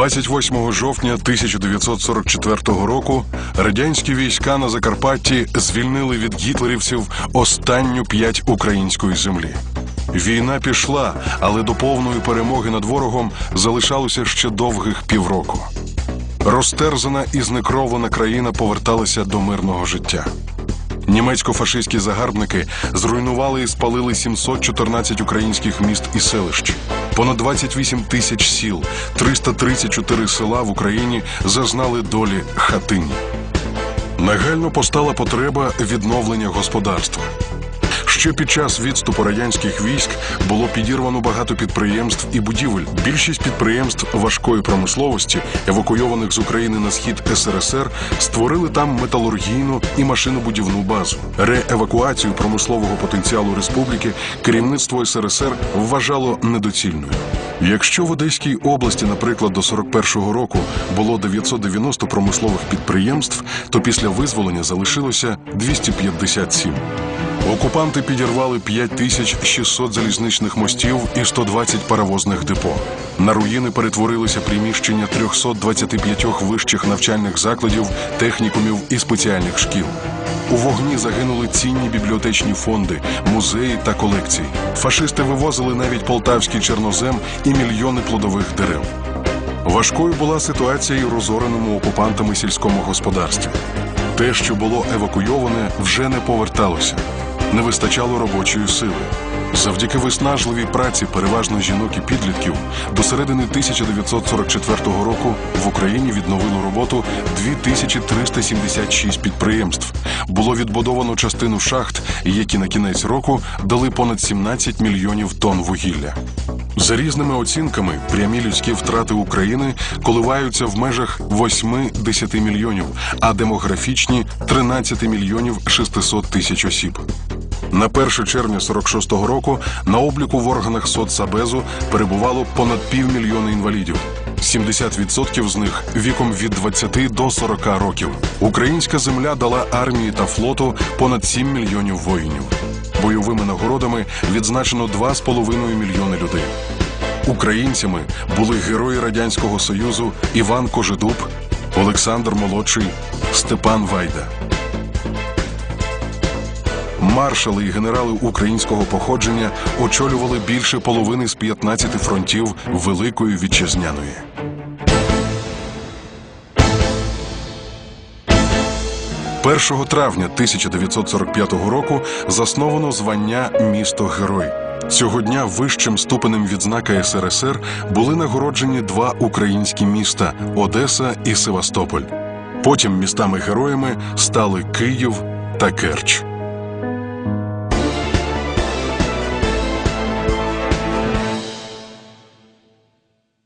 28 жовтня 1944 року радянські війська на Закарпатті звільнили від гітлерівців останню п'ять української землі. Війна пішла, але до повної перемоги над ворогом залишалося ще довгих півроку. Розтерзана і знекровлена країна поверталася до мирного життя. Німецько-фашистські загарбники зруйнували і спалили 714 українських міст і селищ. Понад 28 тисяч сіл, 334 села в Україні зазнали долі хатині. Нагально постала потреба відновлення господарства. Ще під час відступу радянських військ було підірвано багато підприємств і будівель. Більшість підприємств важкої промисловості, евакуйованих з України на схід СРСР, створили там металургійну і машинобудівну базу. Реевакуацію промислового потенціалу республіки керівництво СРСР вважало недоцільною. Якщо в Одеській області, наприклад, до 41-го року було 990 промислових підприємств, то після визволення залишилося 257. Окупанти підірвали 5600 залізничних мостів і 120 паровозних депо. На руїни перетворилися приміщення 325 вищих навчальних закладів, технікумів і спеціальних шкіл. У вогні загинули цінні бібліотечні фонди, музеї та колекції. Фашисти вивозили навіть полтавський чорнозем і мільйони плодових дерев. Важкою була ситуація і в розореному окупантами сільському господарстві. Те, що було евакуйоване, вже не поверталося. Не вистачало робочої сили. Завдяки виснажливій праці переважно жінок і підлітків до середини 1944 року в Україні відновило роботу 2376 підприємств. Було відбудовано частину шахт, які на кінець року дали понад 17 мільйонів тонн вугілля. За різними оцінками, прямі людські втрати України коливаються в межах 8-10 мільйонів, а демографічні 13 мільйонів 600 тисяч осіб. На 1 червня 46-го року на обліку в органах соцсабезу перебувало понад півмільйона інвалідів. 70% з них віком від 20 до 40 років. Українська земля дала армії та флоту понад 7 мільйонів воїнів. Бойовими нагородами відзначено 2,5 мільйони людей. Українцями були герої Радянського Союзу Іван Кожедуб, Олександр Молодший, Степан Вайда. Маршали і генерали українського походження очолювали більше половини з 15 фронтів Великої Вітчизняної. Першого травня 1945 року засновано звання Місто Герой. Цього дня вищим ступенем відзнака СРСР були нагороджені два українські міста Одеса і Севастополь. Потім містами героями стали Київ та Керч.